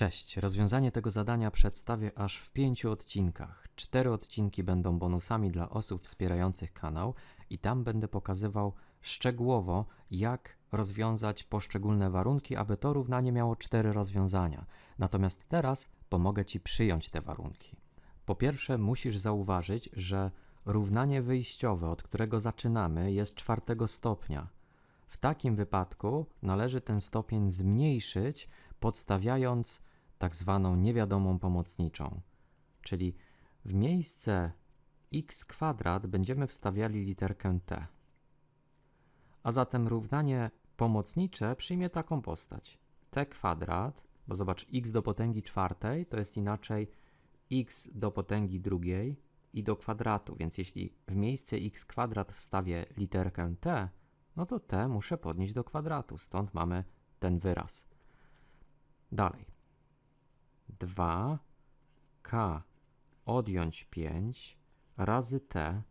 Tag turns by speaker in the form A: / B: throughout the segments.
A: Cześć. Rozwiązanie tego zadania przedstawię aż w pięciu odcinkach. Cztery odcinki będą bonusami dla osób wspierających kanał i tam będę pokazywał szczegółowo, jak rozwiązać poszczególne warunki, aby to równanie miało cztery rozwiązania. Natomiast teraz pomogę Ci przyjąć te warunki. Po pierwsze, musisz zauważyć, że równanie wyjściowe, od którego zaczynamy, jest czwartego stopnia. W takim wypadku należy ten stopień zmniejszyć, podstawiając tak zwaną niewiadomą pomocniczą. Czyli w miejsce x kwadrat będziemy wstawiali literkę t. A zatem równanie pomocnicze przyjmie taką postać. t kwadrat, bo zobacz, x do potęgi czwartej to jest inaczej x do potęgi drugiej i do kwadratu, więc jeśli w miejsce x kwadrat wstawię literkę t, no to t muszę podnieść do kwadratu, stąd mamy ten wyraz. Dalej. 2k odjąć 5 razy t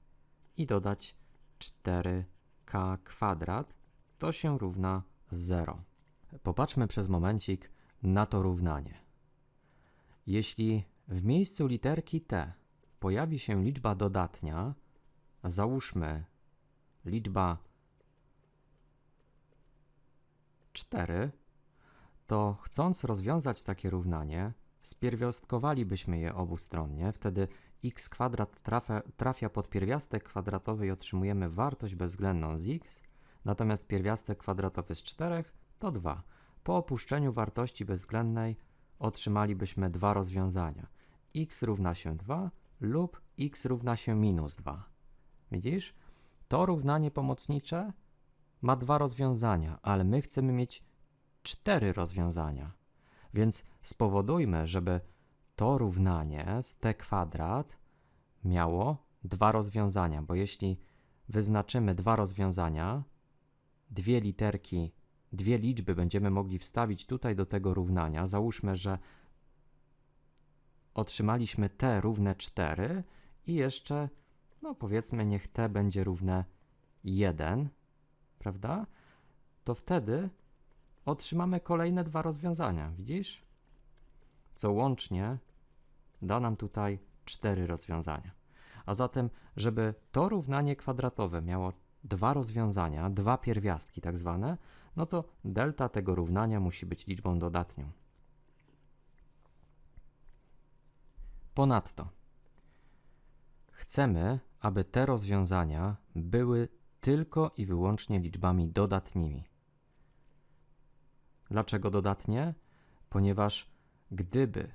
A: i dodać 4k kwadrat, to się równa 0. Popatrzmy przez momencik na to równanie. Jeśli w miejscu literki t pojawi się liczba dodatnia, załóżmy liczba 4, to chcąc rozwiązać takie równanie, spierwiastkowalibyśmy je obustronnie, wtedy x kwadrat trafia, trafia pod pierwiastek kwadratowy i otrzymujemy wartość bezwzględną z x, natomiast pierwiastek kwadratowy z 4 to 2. Po opuszczeniu wartości bezwzględnej otrzymalibyśmy dwa rozwiązania. x równa się 2 lub x równa się minus 2. Widzisz? To równanie pomocnicze ma dwa rozwiązania, ale my chcemy mieć cztery rozwiązania. Więc spowodujmy, żeby to równanie z t kwadrat miało dwa rozwiązania, bo jeśli wyznaczymy dwa rozwiązania, dwie literki, dwie liczby będziemy mogli wstawić tutaj do tego równania. Załóżmy, że otrzymaliśmy t równe 4 i jeszcze, no powiedzmy, niech t będzie równe 1, prawda? To wtedy otrzymamy kolejne dwa rozwiązania. Widzisz? Co łącznie da nam tutaj cztery rozwiązania. A zatem, żeby to równanie kwadratowe miało dwa rozwiązania, dwa pierwiastki tak zwane, no to delta tego równania musi być liczbą dodatnią. Ponadto chcemy, aby te rozwiązania były tylko i wyłącznie liczbami dodatnimi. Dlaczego dodatnie? Ponieważ gdyby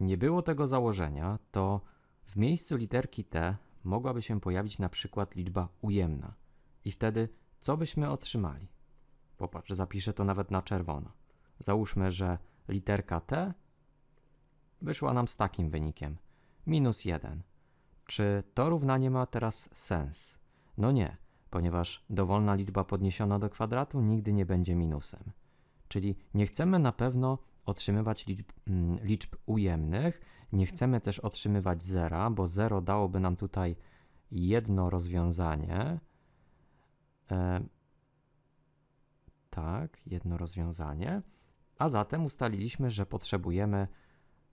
A: nie było tego założenia, to w miejscu literki t mogłaby się pojawić na przykład liczba ujemna. I wtedy co byśmy otrzymali? Popatrz, zapiszę to nawet na czerwono. Załóżmy, że literka t wyszła nam z takim wynikiem. Minus 1. Czy to równanie ma teraz sens? No nie, ponieważ dowolna liczba podniesiona do kwadratu nigdy nie będzie minusem. Czyli nie chcemy na pewno otrzymywać liczb, mm, liczb ujemnych, nie chcemy też otrzymywać zera, bo zero dałoby nam tutaj jedno rozwiązanie. E, tak, jedno rozwiązanie. A zatem ustaliliśmy, że potrzebujemy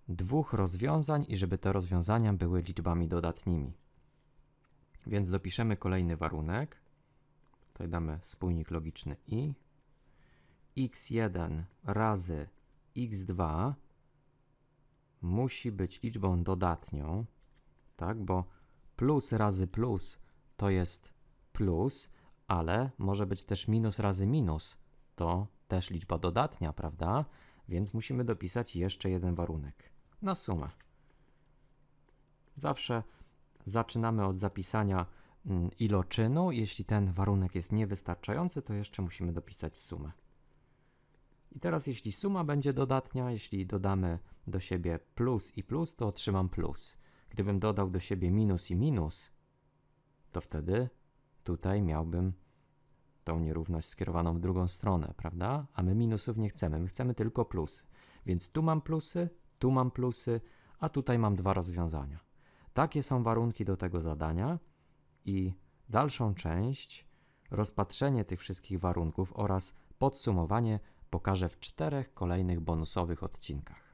A: dwóch rozwiązań i żeby te rozwiązania były liczbami dodatnimi. Więc dopiszemy kolejny warunek. Tutaj damy spójnik logiczny i x1 razy x2 musi być liczbą dodatnią, tak, bo plus razy plus to jest plus, ale może być też minus razy minus, to też liczba dodatnia, prawda? Więc musimy dopisać jeszcze jeden warunek na sumę. Zawsze zaczynamy od zapisania mm, iloczynu. Jeśli ten warunek jest niewystarczający, to jeszcze musimy dopisać sumę. I teraz jeśli suma będzie dodatnia, jeśli dodamy do siebie plus i plus, to otrzymam plus. Gdybym dodał do siebie minus i minus, to wtedy tutaj miałbym tą nierówność skierowaną w drugą stronę, prawda? A my minusów nie chcemy, my chcemy tylko plusy. Więc tu mam plusy, tu mam plusy, a tutaj mam dwa rozwiązania. Takie są warunki do tego zadania i dalszą część, rozpatrzenie tych wszystkich warunków oraz podsumowanie pokażę w czterech kolejnych bonusowych odcinkach.